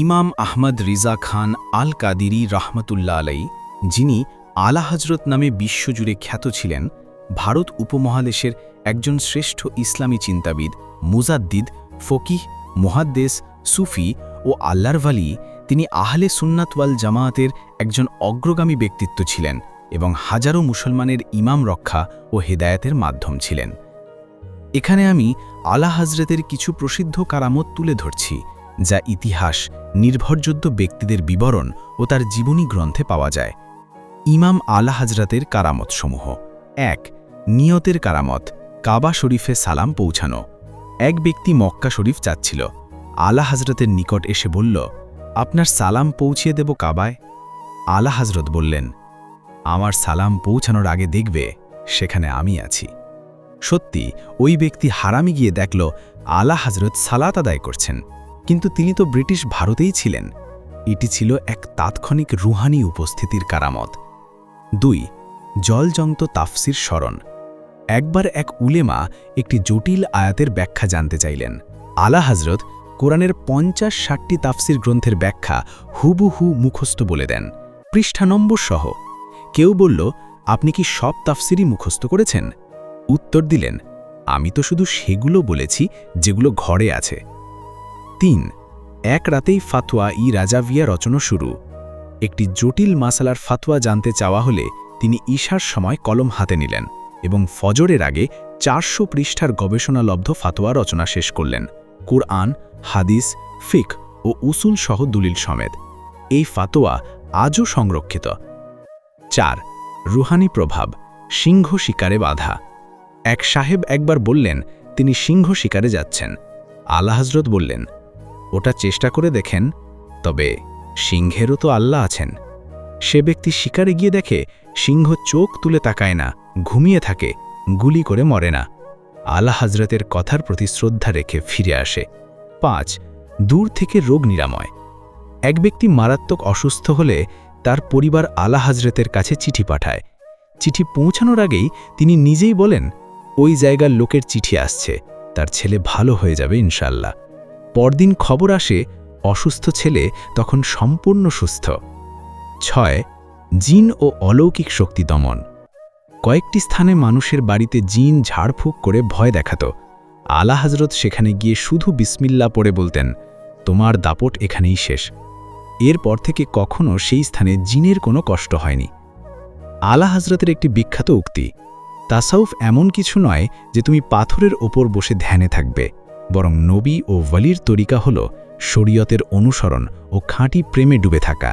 ইমাম আহমদ রিজা খান আল কাদিরি রহমতুল্লাহ আলাই যিনি আলা হজরত নামে বিশ্বজুড়ে খ্যাত ছিলেন, ভারত উপমহাদেশের একজন শ্রেষ্ঠ ইসলামী চিন্তাবিদ, মুজাদ্দিদ, ফকিহ, মুহাদ্দেস, সুফি ও আল্লাহর ওয়ালি, তিনি আহলে সুন্নাতওয়াল জামায়াতের একজন অগ্রগামী ব্যক্তিত্ব ছিলেন এবং হাজারো মুসলমানের ইমাম রক্ষা ও হেদায়েতের মাধ্যম ছিলেন। এখানে আমি আলা হজরতের কিছু প্রসিদ্ধ কারামত তুলে ধরছি। যা ইতিহাস, নির্ভরযোগ্য ব্যক্তিদের বিবরণ ও তার জীবনী গ্রন্থে পাওয়া যায়। ইমাম আলা হাজরাতের কারামতসমূহ। এক, নিয়তের কারামত, কাবা শরীফে সালাম পৌঁছানো। এক ব্যক্তি মক্কা শরীফ চাচ্ছিল আলা হাজরতের নিকট এসে বলল, আপনার সালাম পৌঁছিয়ে দেব কাবায়? আলা হাজরত বললেন, আমার সালাম পৌঁছানোর আগে দেখবে, সেখানে আমি আছি। সত্যি, ওই ব্যক্তি হারামি গিয়ে দেখল আলা হাজরত সালাত আদায় করছেন। কিন্তু তিনি তো ব্রিটিশ ভারতেই ছিলেন। এটি ছিল এক তাৎক্ষণিক রুহানি উপস্থিতির কারামত। দুই, জলজন্ত তাফসির স্মরণ। একবার এক উলেমা একটি জটিল আয়াতের ব্যাখ্যা জানতে চাইলেন। আলা হজরত কোরআনের পঞ্চাশ ষাটটি তাফসির গ্রন্থের ব্যাখ্যা হুবহু মুখস্থ বলে দেন। পৃষ্ঠা নম্বর সহ। কেউ বলল, আপনি কি সব তাফসিরই মুখস্থ করেছেন? উত্তর দিলেন, আমি তো শুধু সেগুলো বলেছি যেগুলো ঘরে আছে। তিন, এক রাতেই ফাতোয়া ই রাজাভিয়া রচনা শুরু। একটি জটিল মাসালার ফাতোয়া জানতে চাওয়া হলে তিনি ঈশার সময় কলম হাতে নিলেন এবং ফজরের আগে চারশো পৃষ্ঠার গবেষণালব্ধ ফাতোয়া রচনা শেষ করলেন। কুরআন, হাদিস, ফিক ও উসুল সহ দলিল সমেত। এই ফাতোয়া আজও সংরক্ষিত। চার, রুহানি প্রভাব, সিংহ শিকারে বাধা। এক সাহেব একবার বললেন, তিনি সিংহ শিকারে যাচ্ছেন। আল্লাহ হজরত বললেন ওটা চেষ্টা করে দেখেন, তবে সিংহেরও তো আল্লাহ আছেন। সে ব্যক্তি শিকারে গিয়ে দেখে, সিংহ চোখ তুলে তাকায় না, ঘুমিয়ে থাকে, গুলি করে মরে না। আল্লাহ হজরতের কথার প্রতি শ্রদ্ধা রেখে ফিরে আসে। পাঁচ, দূর থেকে রোগ নিরাময়। এক ব্যক্তি মারাত্মক অসুস্থ হলে তার পরিবার আলা হাজরতের কাছে চিঠি পাঠায়। চিঠি পৌঁছানোর আগেই তিনি নিজেই বলেন, ওই জায়গার লোকের চিঠি আসছে, তার ছেলে ভালো হয়ে যাবে ইনশাল্লাহ পরদিন খবর আসে, অসুস্থ ছেলে তখন সম্পূর্ণ সুস্থ। ছয়, জিন ও অলৌকিক শক্তি দমন। কয়েকটি স্থানে মানুষের বাড়িতে জিন ঝাড়ফুঁক করে ভয় দেখাত। আলা হজরত সেখানে গিয়ে শুধু বিসমিল্লা পড়ে বলতেন, তোমার দাপট এখানেই শেষ। এরপর থেকে কখনো সেই স্থানে জিনের কোনো কষ্ট হয়নি। আলা হজরতের একটি বিখ্যাত উক্তি, তাসাউফ এমন কিছু নয় যে তুমি পাথরের ওপর বসে ধ্যানে থাকবে। বরং নবী ও ওয়ালির তরিকা হল শরীয়তের অনুসরণ ও খাঁটি প্রেমে ডুবে থাকা।